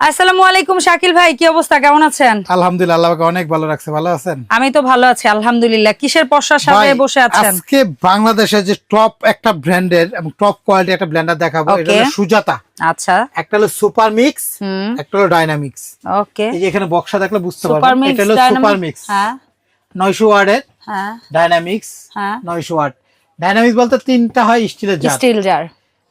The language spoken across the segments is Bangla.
আসসালামু আলাইকুম শাকিল ভাই কি অবস্থা? কেমন আছেন? আলহামদুলিল্লাহ আল্লাহ অনেক ভালো রাখছে। ভালো আছেন? আমি তো ভালো আছি আলহামদুলিল্লাহ। কিসের সাথে বসে আছেন? আজকে বাংলাদেশের যে টপ একটা ব্র্যান্ডের এবং টপ কোয়ালিটি একটা ব্লেন্ডার দেখাবো এটা হলো সুজাতা। আচ্ছা। একটা হলো সুপার মিক্স একটা হলো ডাইনামিক্স ওকে এই যে এখানে বক্সা দেখলে বুঝতে পারবেন এটা হলো সুপার মিক্স হ্যাঁ। নয়শো ওয়ার্ডের হ্যাঁ। ডাইনামিক্স হ্যাঁ। নয়শো ওয়ার্ড ডাইনামিক্স বলতে তিনটা হয় স্টিলের জার স্টিল জার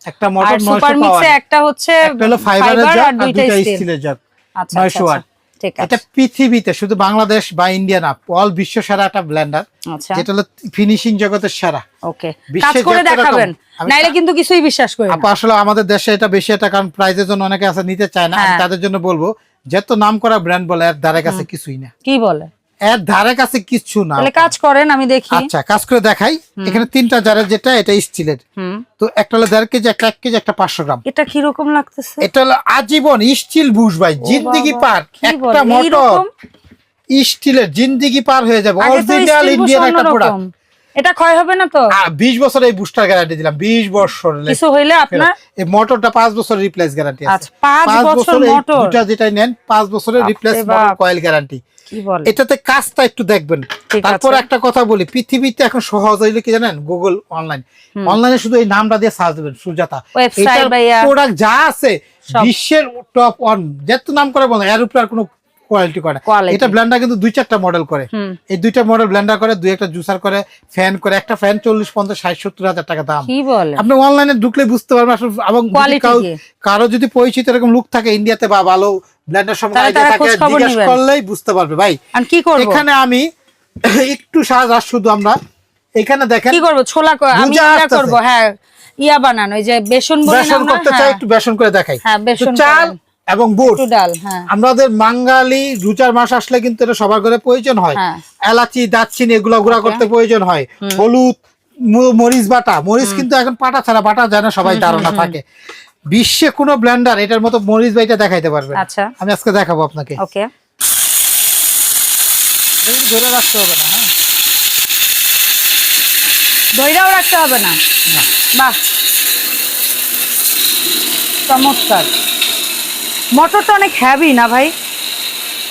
একটা মোটর সুপার মিক্সে একটা হচ্ছে একটা হলো ফাইবারের জার আর দুইটা স্টিলের জার আচ্ছা নয়শো আচ্ছা, ওয়াট ঠিক এটা আছে। পৃথিবীতে শুধু বাংলাদেশ বা ইন্ডিয়া না অল বিশ্ব সেরা একটা ব্লেন্ডার যেটা হলো ফিনিশিং জগতের সেরা। ওকে কাজ করে দেখাবেন। নাইলে কিন্তু কিছুই বিশ্বাস করি না। আসলে আমাদের দেশে এটা বেশি এটা কারণ প্রাইজের জন্য অনেকে আছে নিতে চায় না। আমি হ্যাঁ। তাদের জন্য বলব যত নাম করা ব্র্যান্ড বলে এর ধারে কাছে কিছুই না। কি বলে? এর ধারে কাছে কিছু না। তাহলে কাজ করেন আমি দেখি। আচ্ছা কাজ করে দেখাই। এখানে তিনটা জারের যেটা এটা স্টিলের। হুম। তো একটা হলো দেড় কেজি একটা এক কেজি একটা পাঁচশো গ্রাম। এটা কি রকম লাগতেছে? এটা হলো আজীবন স্টিল বুশ ভাই। জিন্দিগি পার। একটা মোটর। স্টিলের জিন্দিগি পার হয়ে যাবে। অরিজিনাল ইন্ডিয়ান একটা প্রোডাক্ট এটা ক্ষয় হবে না তো? বিশ বছর এই বুস্টার গ্যারান্টি দিলাম। বিশ বছর কিছু হইলে আপনার এই মোটরটা পাঁচ বছর রিপ্লেস গ্যারান্টি আছে। আচ্ছা, পাঁচ বছর মোটর? দুটা যেটাই নেন পাঁচ বছরের রিপ্লেস। কয়েল গ্যারান্টি কি বলে? এটাতে কাজটা একটু দেখবেন। তারপর একটা কথা বলি পৃথিবীতে এখন সহজ হইলে কি জানেন? গুগল অনলাইন অনলাইনে শুধু এই নামটা দিয়ে সার্চ দেবেন সুজাতা। প্রোডাক্ট যা আছে বিশ্বের টপ ওয়ান যত নাম করে বলেন এর উপরে আর কোনো কোয়ালিটি করে এটা ব্লেন্ডার কিন্তু দুই চারটা মডেল করে। এই দুইটা মডেল ব্লেন্ডার করে দুই একটা জুসার করে ফ্যান করে একটা ফ্যান চল্লিশ পঞ্চাশ ষাট সত্তর হাজার টাকা দাম। কি বলে? আপনি অনলাইনে ঢুকলে বুঝতে পারবেন আসলে এবং কারো- যদি পরিচিত এরকম লুক থাকে ইন্ডিয়াতে বা ভালো ব্লেন্ডার সম্পর্কে জিজ্ঞেস করলেই বুঝতে পারবে। ভাই কি করব? এখানে আমি একটু আর শুধু আমরা। এখানে দেখেন কি করব? ছোলা আমি ইয়া করব হ্যাঁ ইয়া বানানো ওই যে বেসন বেসন করতে চাই হ্যাঁ, একটু বেসন করে দেখাই। হ্যাঁ, বেসন চাল। এবং বুট। ডাল হ্যাঁ। আমাদের বাঙালি রুচার মাস আসলে কিন্তু এটা সবার ঘরে প্রয়োজন হয়। হ্যাঁ। এলাচি দারচিনি এগুলো গুঁড়া করতে প্রয়োজন হয়। হলুদ মরিচ বাটা। মরিচ কিন্তু এখন পাটা ছাড়া বাটা যায় না সবাই ধারণা থাকে। বিশ্বে কোনো ব্লেন্ডার এটার মতো মরিচ বাইটা দেখাইতে পারবে আচ্ছা। আমি আজকে দেখাবো আপনাকে। ওকে। ধরে রাখতে হবে না হ্যাঁ। দইটাও রাখতে হবে না? না। বাহ। চমৎকার। মোটরটা অনেক হ্যাভি না ভাই?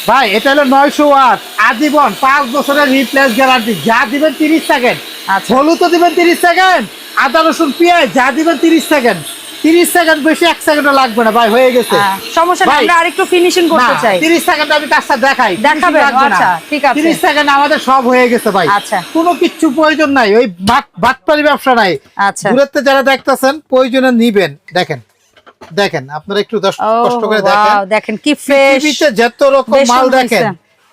ভাই এটা হলো নয়শো ওয়াট। আজীবন পাঁচ বছরের রিপ্লেস গ্যারান্টি যা দিবেন তিরিশ সেকেন্ড আচ্ছা। তো দিবেন তিরিশ সেকেন্ড আদা রসুন পেঁয়াজ যা দিবেন তিরিশ সেকেন্ড তিরিশ সেকেন্ড বেশি এক সেকেন্ডও লাগবে না ভাই হয়ে গেছে। হ্যাঁ, সমস্যা নেই আমরা আরেকটু ফিনিশিং করতে চাই। তিরিশ সেকেন্ড আমি কাজটা দেখাই। দেখাবে আচ্ছা, ঠিক আছে। তিরিশ সেকেন্ড আমাদের সব হয়ে গেছে ভাই। আচ্ছা। কোনো কিচ্ছু প্রয়োজন নাই। ওই বাট বাটপারি ব্যবসা নাই। আচ্ছা। দূরেতে যারা দেখতেছেন প্রয়োজনে নিবেন। দেখেন। দেখেন আপনারা একটু কষ্ট করে দেখেন। দেখেন কি ফ্রেশ যত রকম মাল দেখেন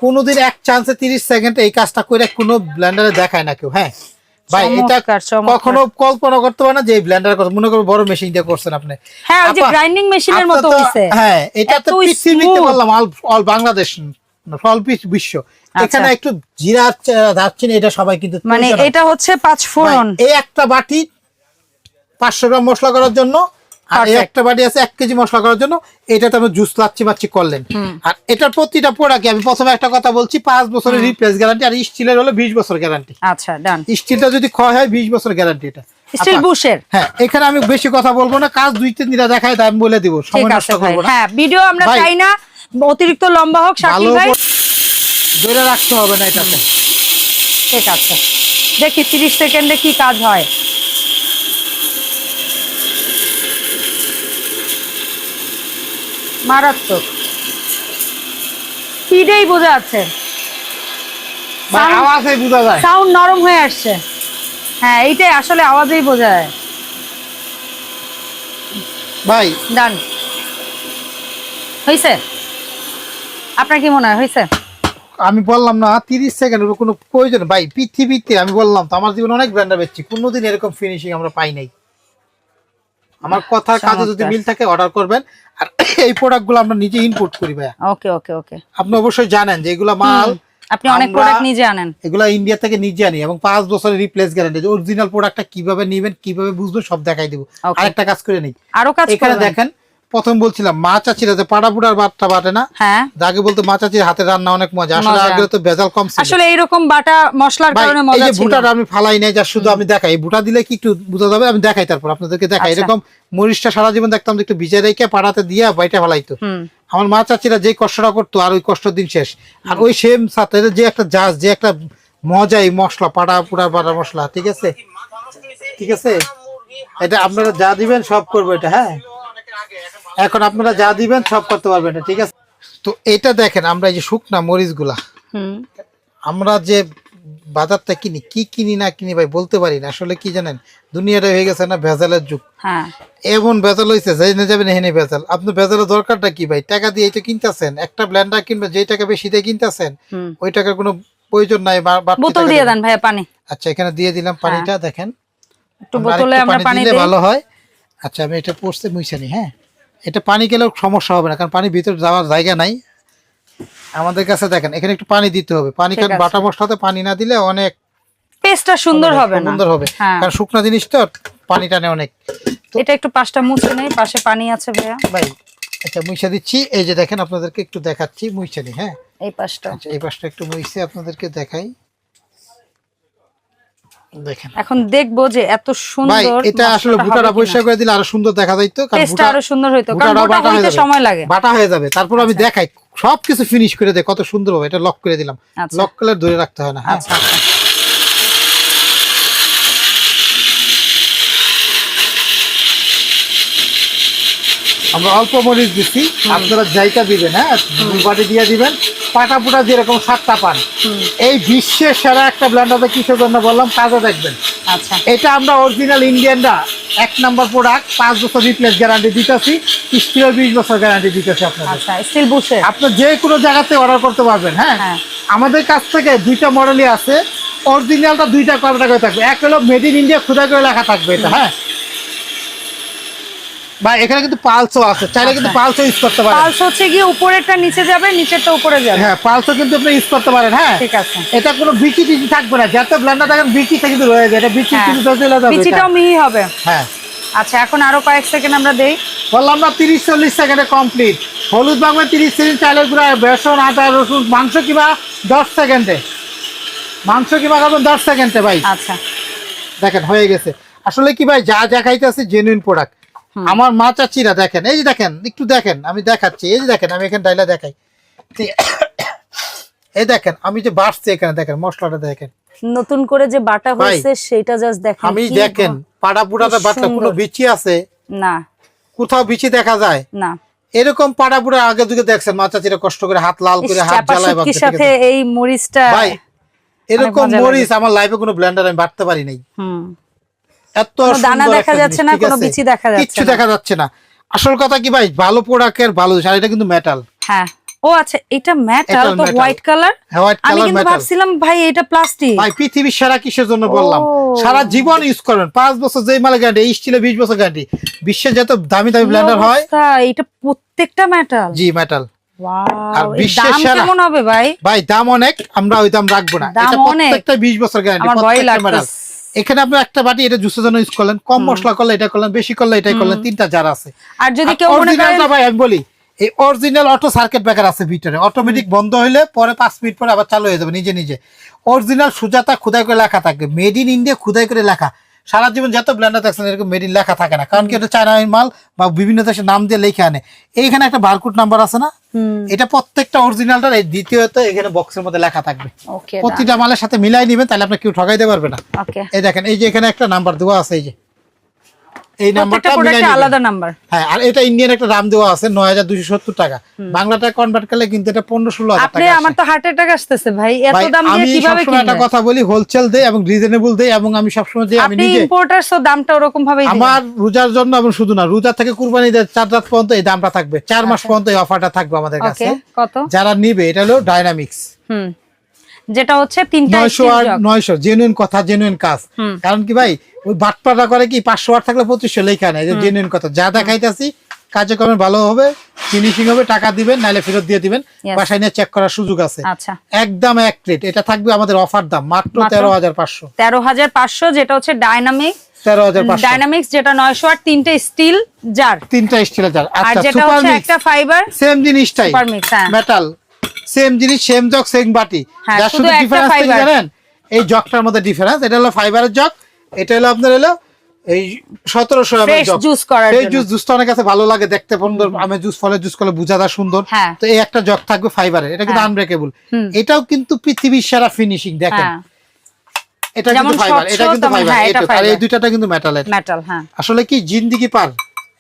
কোনোদিন এক চান্সে তিরিশ সেকেন্ড এই কাজটা করে কোনো ব্লেন্ডারে দেখায় না কেউ হ্যাঁ? ভাই এটা চমৎকার, চমৎকার। কখনো কল্পনা করতে পারে না যে ব্লেন্ডার কথা মনে করো বড় মেশিন দিয়ে করছেন আপনি। হ্যাঁ ওই যে গ্রাইন্ডিং মেশিনের মতো তো- হইছে হ্যাঁ এটা তো পৃথিবীতে বললাম অল বাংলাদেশ বিশ্ব। আচ্ছা। এখানে একটু জিরা এটা সবাই কিন্তু মানে এটা হচ্ছে পাঁচ ফোড়ন। এই একটা বাটি পাঁচশো গ্রাম মশলা করার জন্য আর একটা বাটি আছে এক কেজি মশলা করার জন্য এটাতে আমি জুস লাচ্ছি মাচ্ছি করলেন। আর এটার প্রতিটা প্রোডাক্ট আমি প্রথমে একটা কথা বলছি পাঁচ বছরের রিপ্লেস গ্যারান্টি আর স্টিলের হলো বিশ বছর গ্যারান্টি আচ্ছা ডান স্টিলটা যদি ক্ষয় হয় বিশ বছর গ্যারান্টি এটা। স্টিল বুশের হ্যাঁ এখানে আমি বেশি কথা বলব না কাজ দুই তিন দিনে দেখায় তাই আমি বলে দিব সময় নষ্ট ভাই। না। হ্যাঁ ভিডিও আমরা চাই না অতিরিক্ত লম্বা হোক শাকিল ভালো ভাই। করে ধরে রাখতে হবে না এটাতে ঠিক আছে। দেখি তিরিশ সেকেন্ডে কি কাজ হয়। মারাত্মক। স্পিডেই বোঝা যাচ্ছে। আওয়াজে বোঝা যায়। সাউন্ড নরম হয়ে আসছে। হ্যাঁ এইটাই আসলে আওয়াজেই বোঝা যায়। ভাই। ডান হয়েছে আপনার কি মনে হয় হয়েছে আমি বললাম না তিরিশ সেকেন্ডের কোনো প্রয়োজন। ভাই পৃথিবীতে আমি বললাম তো আমার জীবনে অনেক ব্র্যান্ডার বেচছি কোনোদিন এরকম ফিনিশিং আমরা পাই নাই। আমার কথা কাজে যদি মিল থাকে অর্ডার করবেন। আর এই প্রোডাক্টগুলো আমরা নিজে ইনপুট করি ভাইয়া। ওকে ওকে ওকে আপনি অবশ্যই জানেন যে এগুলো মাল আপনি অনেক প্রোডাক্ট নিজে আনেন। এগুলো ইন্ডিয়া থেকে নিজে আনি এবং পাঁচ বছরের রিপ্লেস গ্যারান্টি অরিজিনাল প্রোডাক্টটা কীভাবে নেবেন কীভাবে বুঝবেন সব দেখাই দিব. আরেকটা কাজ করে নেই। আরও কাজ এখানে দেখেন প্রথম বলছিলাম মা চাচিরা যে পাড়া পুড়ার বাটটা বাটে না? হ্যাঁ। আগে বলতো মা চাচির হাতে রান্না অনেক মজা। আসলে আগে তো ভেজাল কম ছিল। আসলে এইরকম বাটা মশলার কারণে এই মজা যে ছিল। বুটাটা আমি ফালাই নাই যা শুধু আমি দেখাই। বুটা দিলে কি একটু বুঝা যাবে? আমি দেখাই তারপর আপনাদেরকে দেখাই। আচ্ছা। এরকম মরিচটা সারা জীবন দেখতাম যে একটু ভিজে রেখে পাড়াতে দিয়ে বাইটা ফালাইতো। আমার মা চাচিরা যে কষ্টটা করতো আর ওই কষ্ট দিন শেষ। আর ওই সেম সাথে যে একটা জাজ যে একটা মজা এই মশলা পাটা পুরা পাটা মশলা ঠিক আছে? ঠিক আছে? এটা আপনারা যা দিবেন সব করব এটা হ্যাঁ? এখন আপনারা যা দিবেন সব করতে পারবেন ঠিক আছে? তো এটা দেখেন আমরা এই যে শুকনা মরিচগুলা হুম। আমরা যে বাজারটা কিনি কি কিনি না কিনি ভাই বলতে পারি না। আসলে কি জানেন দুনিয়াটা হয়ে গেছে না ভেজালের যুগ। হ্যাঁ। এমন ভেজাল হয়েছে যেখানে যাবেন এখানে ভেজাল। আপনি ভেজালের দরকারটা কি ভাই? টাকা দিয়ে তো কিনতেছেন একটা ব্ল্যান্ডার কিনবে যেই টাকা বেশি দিয়ে কিনতেছেন ওই টাকার কোনো প্রয়োজন নাই বা- বোতল দিয়ে দেন ভাইয়া পানি। আচ্ছা এখানে দিয়ে দিলাম পানিটা দেখেন। একটু আমরা বোতলে আমরা পানি দিলে দিই। ভালো হয়। আচ্ছা আমি এটা পড়তে মুইছানি হ্যাঁ? এটা পানি গেলেও সমস্যা হবে না কারণ পানি ভিতরে যাওয়ার জায়গা নাই। আমাদের কাছে দেখেন এখানে একটু পানি দিতে হবে। পানি কারণ বাটা মশলাতে পানি না দিলে অনেক পেস্টটা সুন্দর হবে না। সুন্দর হবে। হ্যাঁ। কারণ শুকনা জিনিস তো পানি টানে অনেক এটা একটু পাশটা মুছে নেই পাশে পানি আছে ভাইয়া। ভাই আচ্ছা মুইসা দিচ্ছি। এই যে দেখেন আপনাদেরকে একটু দেখাচ্ছি মুইছানি হ্যাঁ? এই পাশটা। আচ্ছা এই পাশটা একটু মুইছে আপনাদেরকে দেখাই। দেখেন। এখন দেখব যে এত সুন্দর এটা আসলে বুটাটা পরিষ্কার করে দিলে আরও সুন্দর দেখা যাইতো কারণ টেস্টটা বুটা- আরও সুন্দর হইতো কারণ বুটাটাও ওটা বাটা হইতে সময় লাগে। বাটা হয়ে যাবে। তারপর আমি দেখাই সবকিছু ফিনিশ করে দেয় কত সুন্দর হবে এটা লক করে দিলাম। আচ্ছা। লক করলে ধরে রাখতে হয় না হ্যাঁ। আমরা অল্প মরিচ দিচ্ছি। আপনারা যাইটা দিবেন হ্যাঁ? বাটি দিয়ে দিবেন। পাটা পুটা যেরকম সাতটা পান। এই বিশ্বের সেরা একটা ব্ল্যান্ডারে কিসের জন্য বললাম কাজে দেখবেন। আচ্ছা। এটা আমরা অরিজিনাল ইন্ডিয়ানরা এক নাম্বার প্রোডাক্ট পাঁচ বছর রিপ্লেস গ্যারান্টি দিতেছি স্টিলের বিশ বছর গ্যারান্টি দিতেছি আপনার আচ্ছা স্টিল বুশে আপনি যে কোনো জায়গাতে অর্ডার করতে পারবেন হ্যাঁ? হ্যাঁ। আমাদের কাছ থেকে দুইটা মডেলই আছে। অরিজিনালটা দুইটা করে থাকবে। এক হলো মেড ইন ইন্ডিয়া খুদা করে লেখা থাকবে এটা হ্যাঁ? বা এখানে কিন্তু পালসও আছে। চাইলে কিন্তু পালসও ইউজ করতে পারেন। পালস হচ্ছে গিয়ে উপরেরটা নিচে যাবে নিচেরটা উপরে যাবে। হ্যাঁ পালসও কিন্তু আপনি ইউজ করতে পারেন হ্যাঁ? ঠিক আছে। এটা কোনো বিচি টিচি থাকবে না। যত ব্ল্যান্ডার দেখেন বিচিটা কিন্তু রয়ে যায়। এটা বিচি হ্যাঁ। কিন্তু চলে যাবে বিচিটাও মিহি হবে। হ্যাঁ। আচ্ছা এখন আরও কয়েক সেকেন্ড আমরা দেই। বললাম না তিরিশ চল্লিশ সেকেন্ডে কমপ্লিট হলুদ বাংলা তিরিশ সেকেন্ড চালের গুঁড়া বেসন আদা রসুন মাংস কিবা দশ সেকেন্ডে মাংস কিবা খাবেন দশ সেকেন্ডে ভাই। আচ্ছা। দেখেন হয়ে গেছে। আসলে কি ভাই যা যা খাইতেছি জেনুইন প্রোডাক্ট আমার মা চাচিরা দেখেন এই যে দেখেন একটু দেখেন আমি দেখাচ্ছি এই যে দেখেন আমি এখানে ডাইলা দেখাই। এই দেখেন আমি যে বাড়ছি এখানে দেখেন মশলাটা দেখেন। নতুন করে যে বাটা হয়েছে সেটা জাস্ট দেখেন আমি দেখেন পাড়া কি বাটটা কোনো বিচি আছে না। কোথাও বিচি দেখা যায়? না। এরকম পাড়া পুরা আগে যুগে দেখছেন মা চাচিরা কষ্ট করে হাত লাল করে হাত জ্বালায় ঠিক সাথে এই মরিচটা ভাই এরকম মরিচ আমার লাইফে কোনো ব্লেন্ডার আমি বাড়তে পারি নাই। হুম। এত দানা দেখা যাচ্ছে না, কোনো বিচি দেখা যাচ্ছে দেখা যাচ্ছে না। আসল কথা কি ভাই? ভালো প্রোডাক্টের ভালো আর এটা কিন্তু মেটাল হ্যাঁ। ও আচ্ছা এটা মেটাল তো হোয়াইট কালার আমি কিন্তু ভাবছিলাম ভাই এটা প্লাস্টিক ভাই পৃথিবীর সারা কিসের জন্য বললাম? সারা জীবন ইউজ করবেন পাঁচ বছর যেই মালে গ্যারান্টি এই স্টিলে বিশ বছর গ্যারান্টি বিশ্বের যত দামি দামি ব্লেন্ডার হয় এটা প্রত্যেকটা মেটাল জি মেটাল আর বিশ্বের কেমন হবে ভাই? ভাই দাম অনেক আমরা ওই দাম রাখব না। দাম এটা অনেক। প্রত্যেকটা বিশ বছর গ্যারান্টি প্রত্যেকটা মেটাল এখানে আপনি একটা বাটি এটা জুসের জন্য ইউজ করলেন কম মশলা করলে এটা করলেন বেশি করলে এটাই করলেন তিনটা জার আছে। আর যদি কেউ মনে করে ভাই আমি বলি এই অরিজিনাল অটো সার্কিট ব্রেকার আছে ভিতরে। অটোমেটিক বন্ধ হইলে পরে পাঁচ মিনিট পরে আবার চালু হয়ে যাবে নিজে নিজে। অরিজিনাল সুজাতা খোদাই করে লেখা থাকবে মেড ইন ইন্ডিয়া খোদাই করে লেখা। সারা জীবন যত ব্ল্যান্ডার দেখছেন এরকম মেড ইন লেখা থাকে না। কারণ কি এটা চায়নার মাল বা বিভিন্ন দেশের নাম দিয়ে লেখা আনে। এইখানে একটা বারকোড নাম্বার আছে না? এটা প্রত্যেকটা অরিজিনালটার এই দ্বিতীয়ত এখানে বক্সের মধ্যে লেখা থাকবে। ওকে প্রতিটা মালের সাথে মিলাই নিবেন তাহলে আপনার কেউ ঠকাইতে পারবে না। ওকে এই দেখেন এই যে এখানে একটা নাম্বার দেওয়া আছে এই যে। এই নাম্বারটা। আলাদা নাম্বার হ্যাঁ আর এটা ইন্ডিয়ান একটা দাম দেওয়া আছে নয় হাজার দুশো সত্তর টাকা। বাংলাটা কনভার্ট করলে কিন্তু এটা পনেরো ষোলো হাজার আপনি আমার তো হার্ট অ্যাটাক আসতেছে ভাই এত দাম দিয়ে আমি কীভাবে সবসময় একটা কথা বলি হোলসেল দেই এবং রিজনেবল দেই এবং আমি সবসময় যে আমি নিজে আপনি ইম্পোর্টার সো দামটা ওরকম ভাবেই দিবেন। আমার রোজার জন্য এবং শুধু না রোজা থেকে কুরবানি দেয় চার রাত পর্যন্ত এই দামটা থাকবে। চার মাস পর্যন্ত এই অফারটা থাকবে আমাদের কাছে। কত? যারা নিবে এটা হলো ডাইনামিক্স হুম। যেটা হচ্ছে তিনটা নয়শো steel আর নয়শো জেনুইন কথা জেনুইন কাজ। কারণ কি ভাই ওই বাটপাটা করে কি পাঁচশো ওয়াট থাকলে পঁচিশশো লেখা নেই জেনুইন কথা। যা দেখাইতেছি কার্যক্রমে ভালো হবে ফিনিশিং হবে টাকা দিবেন নাহলে ফেরত দিয়ে দিবেন বাসায় নিয়ে চেক করার সুযোগ আছে। আচ্ছা। একদম এক প্লেট এটা থাকবে আমাদের অফার দাম মাত্র? তেরো হাজার পাঁচশো। তেরো হাজার পাঁচশো যেটা হচ্ছে ডাইনামিক তেরো হাজার পাঁচশো। ডাইনামিক্স যেটা নয়শো আর তিনটে স্টিল জার তিনটা স্টিলের জার আচ্ছা সুপার মিক্স একটা ফাইবার সেম জিনিসটাই। মেটাল সেম জিনিস সেম জগ সেম বাটি। হ্যাঁ, যার শুধু ডিফারেন্স fiber। জানেন? এই জগটার মধ্যে ডিফারেন্স এটা হলো ফাইবারের জগ এটা হলো আপনার হলো এই সতেরোশো জুস করার এই জুস জুসটা অনেক কাছে ভালো লাগে দেখতে সুন্দর আমি জুস ফলের জুস করলে বুঝাটা সুন্দর। হ্যাঁ। তো এই একটা জগ থাকবে ফাইবারের এটা কিন্তু হ্যাঁ। আনব্রেকেবল এটাও কিন্তু পৃথিবীর সেরা ফিনিশিং দেখেন। হ্যাঁ। এটা কিন্তু ফাইবার এটা কিন্তু ফাইবার হ্যাঁ, আর এই। দুইটাটা কিন্তু মেটালের মেটাল হ্যাঁ। আসলে কি জিন্দিগি পার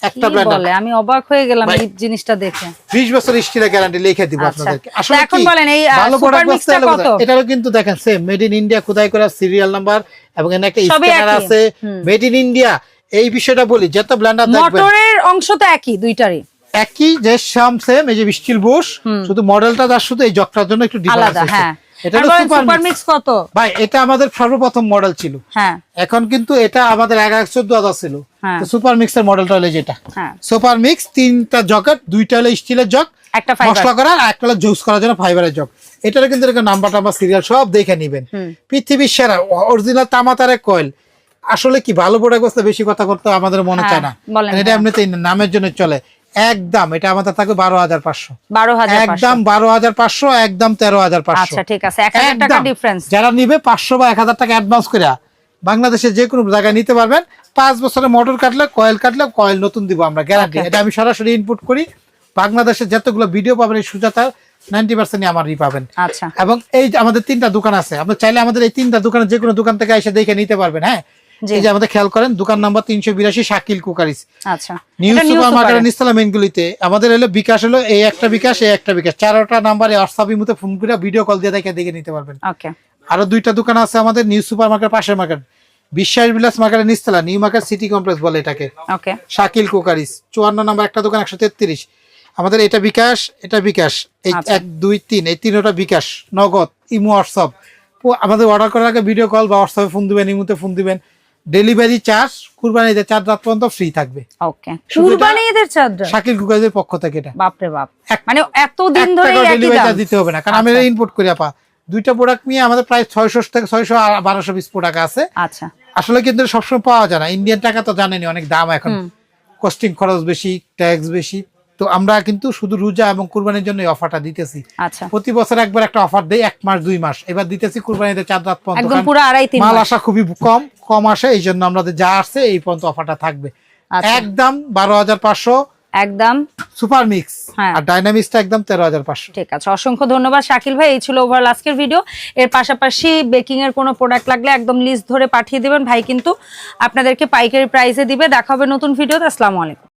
একটা বলে? আমি অবাক হয়ে গেলাম এই জিনিসটা দেখে। বিশ বছর স্টিলের গ্যারান্টি লিখে দিব আচ্ছা। আপনাদেরকে। আসলে এখন বলেন এই, আহ, ভালো Super প্রোডাক্ট Mix টা কত? এটারও কিন্তু দেখেন সেম মেড ইন ইন্ডিয়া খোদাই করা সিরিয়াল নাম্বার এবং এখানে একটা স্ক্যানার আছে মেড ইন ইন্ডিয়া এই বিষয়টা বলি যত ব্ল্যান্ডার দেখবেন। মোটরের অংশ তো একই দুইটারই। একই যে সাম সেম এই যে স্টিল বুশ শুধু মডেলটা যার শুধু এই জকটার জন্য একটু ডিফারেন্স আছে। এটা সুপার মিক্স। কত? ভাই এটা আমাদের সর্বপ্রথম মডেল ছিল। হ্যাঁ। এখন কিন্তু এটা আমাদের এগারো চোদ্দ হাজার ছিল। হ্যাঁ। সুপার মিক্সের মডেলটা হলো যেটা। হ্যাঁ। সুপার মিক্স তিনটা জকেট দুইটা হলো স্টিলের জগ একটা ফাইবার মশলা করার আর একটা হলো জুস করার জন্য ফাইবারের জগ। এটার কিন্তু এরকম নাম্বার টাম্বার সিরিয়াল সব দেখে নিবেন। পৃথিবীর সেরা অরিজিনাল তামাতারে কয়েল আসলে কি ভালো প্রোডাক্ট বেশি কথা করতে আমাদের মনে হ্যাঁ, চায় না। এটা। এমনিতেই নামের জন্য চলে। একদম এটা আমাদের থাকবে বারো হাজার পাঁচশো। বারো হাজার একদম বারো হাজার পাঁচশো একদম তেরো হাজার পাঁচশো। আচ্ছা ঠিক আছে যারা নিবে পাঁচশো বা এক হাজার টাকা অ্যাডভান্স করে বাংলাদেশের যে কোনো জায়গায় নিতে পারবেন। পাঁচ বছরের মোটর কাটলে কয়েল কাটলে কয়েল নতুন দিব আমরা গ্যারান্টি এটা আমি সরাসরি ইনপুট করি। বাংলাদেশের যতগুলো ভিডিও পাবেন এই সুজাতার নাইনটি পার্সেন্ট আমারই পাবেন। আচ্ছা। এবং এই আমাদের তিনটা দোকান আছে আপনি চাইলে আমাদের এই তিনটা দোকানে যে কোনো দোকান থেকে এসে দেখে নিতে পারবেন হ্যাঁ। এই যে আমাদের খেয়াল করেন দোকান নাম্বার তিনশো বিরাশি শাকিল কুকারিস। আচ্ছা। নিউ সুপার মার্কেটের নিস্তলা মেনগুলিতে আমাদের হলো বিকাশ হলো এই একটা বিকাশ এই একটা বিকাশ। চারটা নাম্বারে হোয়াটসঅ্যাপ ফোন করে ভিডিও কল দিয়ে দেখে দেখে নিতে পারবেন। ওকে আরও দুইটা দোকান আছে আমাদের নিউ সুপার মার্কেট পাশের মার্কেট। বিশ্বাস বিলাস মার্কেটের নিস্তলা নিউ মার্কেট সিটি কমপ্লেক্স বলে এটাকে। ওকে শাকিল কুকারিস চুয়ান্ন নাম্বার একটা দোকান একশো তেত্রিশ। আমাদের এটা বিকাশ এটা বিকাশ। এই আচ্ছা। এক দুই তিন এই তিনটা বিকাশ। নগদ ইমো হোয়াটসঅ্যাপ আমাদের অর্ডার করার আগে ভিডিও কল বা হোয়াটসঅ্যাপে ফোন দিবেন ইমোতে ফোন দিবেন। ডেলিভারি চার্জ কুরবানিতে চার রাত পর্যন্ত ফ্রি থাকবে। ওকে কুরবানি ঈদের চাঁদরা শাকিল কুকারিসের পক্ষ থেকে এটা। বাপরে বাপ। মানে এত দিন ধরে একই ডেলিভারি চার্জ দিতে হবে না। কারণ আমি ইনপুট করি আপা। দুইটা প্রোডাক্ট নিয়ে আমাদের প্রায় ছয়শো থেকে ছয়শো বারোশো পিস প্রোডাক্ট আছে। আচ্ছা। আসলে কিন্তু সবসময় পাওয়া যায় না। ইন্ডিয়ান টাকা তো জানেনি অনেক দাম এখন। কস্টিং খরচ বেশি ট্যাক্স বেশি। তো আমরা কিন্তু শুধু রোজা এবং কুরবানির জন্য অফারটা দিতেছি। আচ্ছা। প্রতি বছর একবার একটা অফার দেই এক মাস দুই মাস। এবার দিতেছি কুরবানিতে চার রাত পর্যন্ত মাল আসা খুবই কম কম আসে এই জন্য আমাদের যা আসছে এই পর্যন্ত অফারটা থাকবে। আচ্ছা। একদম বারো হাজার পাঁচশো একদম। Super mix. হ্যাঁ। আর ডাইনামিক্সটা একদম তেরো হাজার পাঁচশো। ঠিক আছে অসংখ্য ধন্যবাদ শাকিল ভাই এই ছিল ওভারঅল আজকের ভিডিও এর পাশাপাশি বেকিং এর কোনো প্রোডাক্ট লাগলে একদম লিস্ট ধরে পাঠিয়ে দিবেন। ভাই কিন্তু আপনাদেরকে পাইকারি প্রাইসে দিবে। দেখা হবে নতুন ভিডিওতে আসসালামু আলাইকুম।